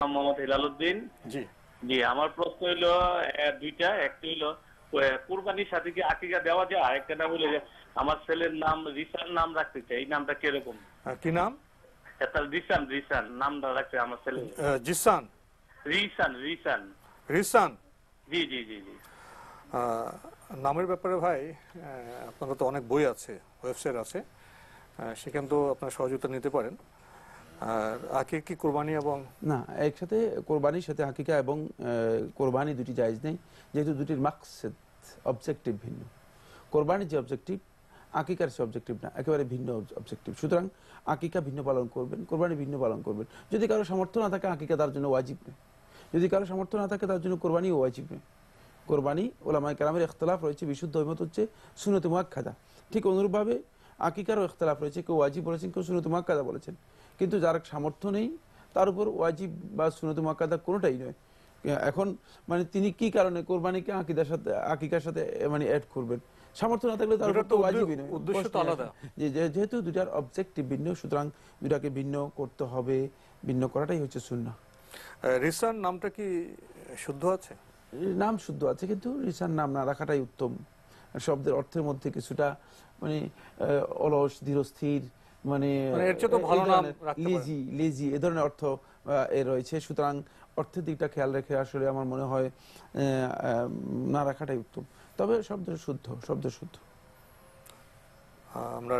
মোহাম্মদ হেলালুদ্দিন জি। জি আমার প্রশ্ন দুইটা একটা কুরবানির সাথে কি আকিকা দেওয়া যায়? একটা নাম আমার ছেলের নাম রিসান নাম রাখতে চাই। এই নামটা কীরকম? কি নাম? একটা রিসান রিসান নামটা রাখতে আমার ছেলে। জিসান। রিসান রিসান। রিসান? জি জি জি জি। নামের ব্যাপারে ভাই আপনার তো অনেক বই আছে ওয়েবসাইট আছে। সেখান তো আপনার সহযোগিতা নিতে পারেন। আর কি কোরবানি এবং না, একসাথে কোরবানির সাথে এবং কোরবানি দুটি যেহেতু দুটির অবজেক্টিভ ভিন্ন। যে অবজেক্টিভ সে অবজেক্টিভ না, একেবারে ভিন্ন অবজেক্টিভ সুতরাং ভিন্ন পালন করবেন, কোরবানি ভিন্ন পালন করবেন। যদি কারও সামর্থ্য না থাকে, আকিকা তার জন্য ওয়াজিব নেই। যদি কারও সামর্থ্য না থাকে, তার জন্য কোরবানিও ওয়াজিব নেই। কোরবানি ওলামাই কালামের ইখতলাফ রয়েছে, বিশুদ্ধ ঐমত হচ্ছে সুনতে মুয়াক্কাদা ঠিক অনুরূপভাবে আকিকারও ইখতলাফ রয়েছে কেউ ওয়াজিব বলেছেন কেউ সুনতে মুয়াক্কাদা বলেছেন। কিন্তু যার সামর্থ্য নেই তার উপর ওয়াজিব বা সুনতে মুয়াক্কাদা কোনোটাই নয়। এখন মানে তিনি কি কারণে কোরবানিকে আকিদার সাথে আকিকার সাথে মানে অ্যাড করবেন? সামর্থ্য না থাকলে তার উপর তো ওয়াজিবই নয়। উদ্দেশ্য তো আলাদা। যেহেতু দুটার অবজেক্টিভ ভিন্ন সুতরাং দুটাকে ভিন্ন করতে হবে ভিন্ন করাটাই হচ্ছে শূন্য আহ, রিসান নামটা কি শুদ্ধ আছে? নাম শুদ্ধ আছে কিন্তু রিসার নাম না রাখাটাই উত্তম। শব্দের অর্থের মধ্যে কিছুটা মানে অলস ধীরস্থির মানে মানে। লেজি লেজি এ ধরনের অর্থ এ রয়েছে। সুতরাং অর্থের দিকটা খেয়াল রেখে আসলে আমার মনে হয় না রাখাটাই উত্তম। তবে শব্দ শুদ্ধ শব্দ শুদ্ধ। আমরা